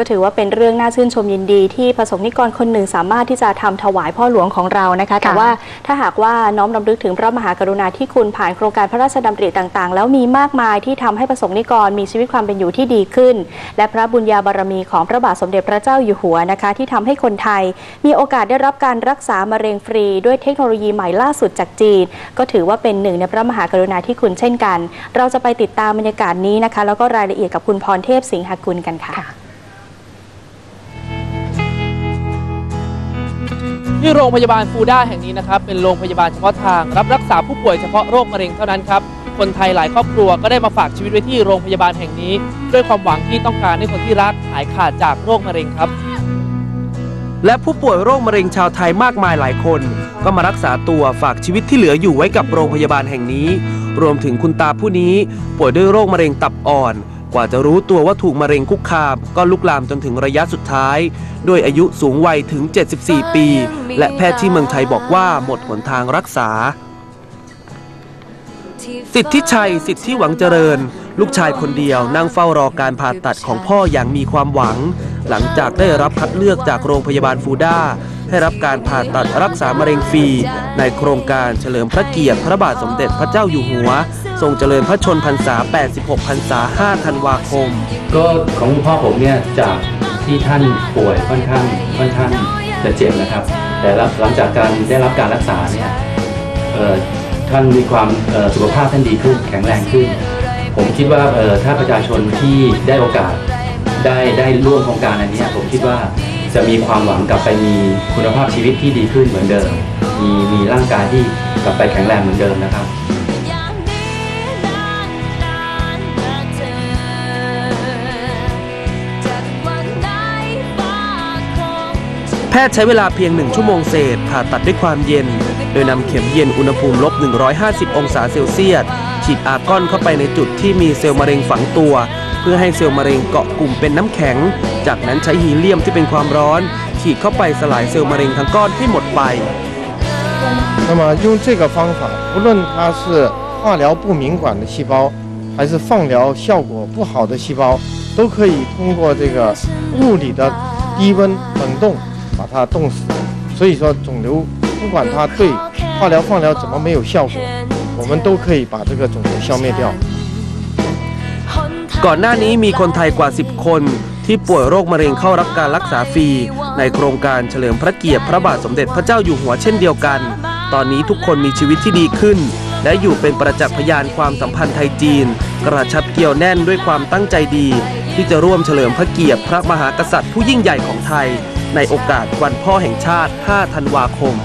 ก็ถือว่าเป็นเรื่องน่าชื่นชมยินดี ที่ประสงค์นิกรคนหนึ่งสามารถที่จะทำถวายพ่อหลวงของเรานะคะ แต่ว่าถ้าหากว่าน้อมรำลึกถึงพระมหากรุณาธิคุณผ่านโครงการพระราชดำริต่างๆ แล้วมีมากมายที่ทำให้ประสงค์นิกรมีชีวิตความเป็นอยู่ที่ดีขึ้น และพระบุญญาบารมีของพระบาทสมเด็จพระเจ้าอยู่หัวนะคะ ที่ทำให้คนไทย มีโอกาสได้รับการรักษามะเร็งฟรี ด้วยเทคโนโลยีใหม่ล่าสุดจากจีน ก็ถือว่าเป็นหนึ่งในพระมหากรุณาธิคุณเช่นกัน เราจะไปติดตามบรรยากาศนี้นะคะ แล้วก็รายละเอียดกับคุณพรเทพสิงหกุลกันค่ะ ที่โรงพยาบาลฟูด้าแห่งนี้นะครับเป็นโรงพยาบาลเฉพาะทางรับรักษาผู้ป่วยเฉพาะโรคมะเร็งเท่านั้นครับคนไทยหลายครอบครัวก็ได้มาฝากชีวิตไว้ที่โรงพยาบาลแห่งนี้ ด้วยความหวังที่ต้องการให้คนที่รักหายขาดจากโรคมะเร็งครับ และผู้ป่วยโรคมะเร็งชาวไทยมากมายหลายคน ก็มารักษาตัวฝากชีวิตที่เหลืออยู่ไว้กับโรงพยาบาลแห่งนี้ รวมถึงคุณตาผู้นี้ป่วยด้วยโรคมะเร็งตับอ่อน กว่าจะรู้ตัวว่าถูกมะเร็งคุกคามก็ลุกลามจนถึงระยะสุดท้าย ด้วยอายุสูงวัยถึง 74 ปี และแพทย์ที่เมืองไทยบอกว่าหมดหนทางรักษา สิทธิชัย สิทธิหวังเจริญ ลูกชายคนเดียวนั่งเฝ้ารอการผ่าตัดของพ่ออย่างมีความหวัง หลังจากได้รับคัดเลือกจากโรงพยาบาลฟูด้า ให้รับการผ่าตัดรักษามะเร็งฟรี ในโครงการเฉลิมพระเกียรติพระบาทสมเด็จพระเจ้าอยู่หัว ทรงเจริญพระชนพรรษา 86 พรรษา 5 ธันวาคม ก็ของคุณพ่อผมเนี่ยจากที่ท่านป่วยค่อนข้างค่อนข้างจะเจ็บนะครับ แต่รับหลังจากการได้รับการรักษาเนี่ยท่านมีความสุขภาพท่านดีขึ้นแข็งแรงขึ้น ผมคิดว่าถ้าประชาชนที่ได้โอกาสได้ได้ร่วมโครงการอันนี้ผมคิดว่า จะมีความหวังกลับไปมีคุณภาพชีวิตที่ดีขึ้นเหมือนเดิม มีมีร่างกายที่กลับไปแข็งแรงเหมือนเดิมนะครับแพทย์ใช้เวลาเพียง1ชั่วโมงเศษผ่าตัดด้วยความเย็น โดยนำเข็มเย็นอุณหภูมิลบ 150 องศาเซลเซียส ฉีดอาร์กอนเข้าไปในจุดที่มีเซลล์มะเร็งฝังตัว เพื่อให้เซลล์มะเร็งเกาะกลุ่มเป็นน้ำแข็ง จากนั้นใช้ฮีเลียมที่เป็นความร้อน ฉีดเข้าไปสลายเซลล์มะเร็งทั้งก้อนให้หมดไป 那么用这个方法，不论它是化疗不敏感的细胞，还是放疗效果不好的细胞，都可以通过这个物理的低温冷冻把它冻死。所以说，肿瘤不管它对化疗、放疗怎么没有效果，我们都可以把这个肿瘤消灭掉。 ก่อนหน้านี้มีคนไทยกว่า 10 คน ที่ป่วยโรคมะเร็งเข้ารับการรักษาฟรี ในโครงการเฉลิมพระเกียรติพระบาทสมเด็จพระเจ้าอยู่หัวเช่นเดียวกัน ตอนนี้ทุกคนมีชีวิตที่ดีขึ้น และอยู่เป็นประจักษ์พยานความสัมพันธ์ไทยจีน กระชับเกี่ยวแน่นด้วยความตั้งใจดี ที่จะร่วมเฉลิมพระเกียรติพระมหากษัตริย์ผู้ยิ่งใหญ่ของไทย ในโอกาสวันพ่อแห่งชาติ 5 ธันวาคม